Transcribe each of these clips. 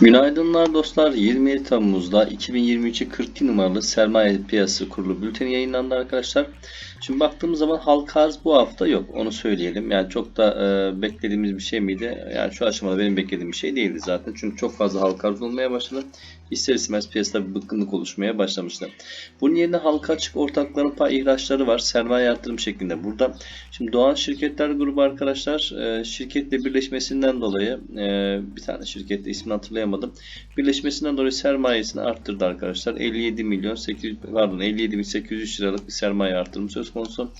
Günaydınlar dostlar. 27 Temmuz'da 2022 42 numaralı sermaye piyasası kurulu bülteni yayınlandı arkadaşlar. Şimdi baktığımız zaman halka arz bu hafta yok. Onu söyleyelim. Yani çok da e, beklediğimiz bir şey miydi? Yani şu aşamada benim beklediğim bir şey değildi zaten. Çünkü çok fazla halka arz olmaya başladı. İster istemez piyasada bir bıkkınlık oluşmaya başlamıştı. Bunun yerine halka açık ortakların pay ihraçları var. Sermaye artırım şeklinde. Burada şimdi Doğan Şirketler Grubu arkadaşlar e, şirketle birleşmesinden dolayı e, bir tane şirkette ismini hatırlayamadım. Birleşmesinden dolayı sermayesini arttırdı arkadaşlar. 57 milyon 800 pardon 57 bin 800 liralık bir sermaye artırımı söz konusu.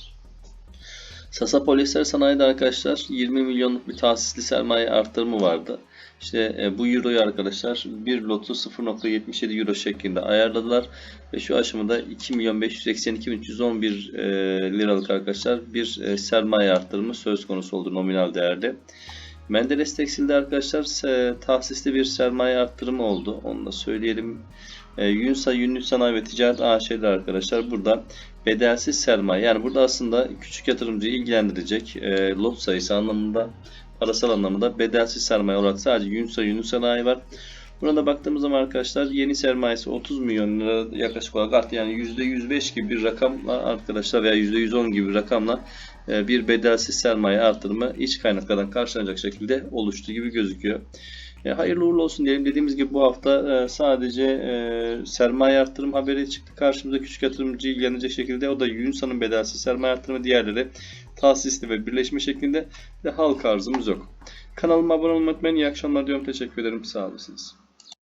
Sasa Polyester Sanayi'de arkadaşlar 20 milyonluk bir tahsisli sermaye artırımı vardı. İşte e, bu euroyu arkadaşlar bir lotu 0.77 euro şeklinde ayarladılar. Ve şu aşamada 2 milyon 582 bin 311 e, liralık arkadaşlar bir e, sermaye artırımı söz konusu oldu nominal değerde. Menderes Tekstil'de arkadaşlar e, tahsisli bir sermaye arttırımı oldu. Onu da söyleyelim. E, Yunsa Yünlü Sanayi ve Ticaret AŞ'de arkadaşlar burada bedelsiz sermaye yani burada aslında küçük yatırımcıyı ilgilendirecek e, lot sayısı anlamında parasal anlamda bedelsiz sermaye olarak sadece Yunsa Yünlü Sanayi var. Burada baktığımız zaman arkadaşlar yeni sermayesi 30 milyon lira yaklaşık olarak arttı. Yani %105 gibi bir rakamla arkadaşlar veya %110 gibi bir rakamla e, bir bedelsiz sermaye artırımı iç kaynaklardan karşılanacak şekilde oluştu gibi gözüküyor. E, hayırlı uğurlu olsun diyelim. Dediğimiz gibi bu hafta e, sadece e, sermaye artırım haberi çıktı. Karşımıza küçük yatırımcı ilgilenecek şekilde. O da Yunsa'nın bedelsiz sermaye artırımı. Diğerleri tahsisli ve birleşme şeklinde. Ve halka arzımız yok. Kanalıma abone olmayı unutmayın. İyi akşamlar diyorum. Teşekkür ederim. Sağ olasınız.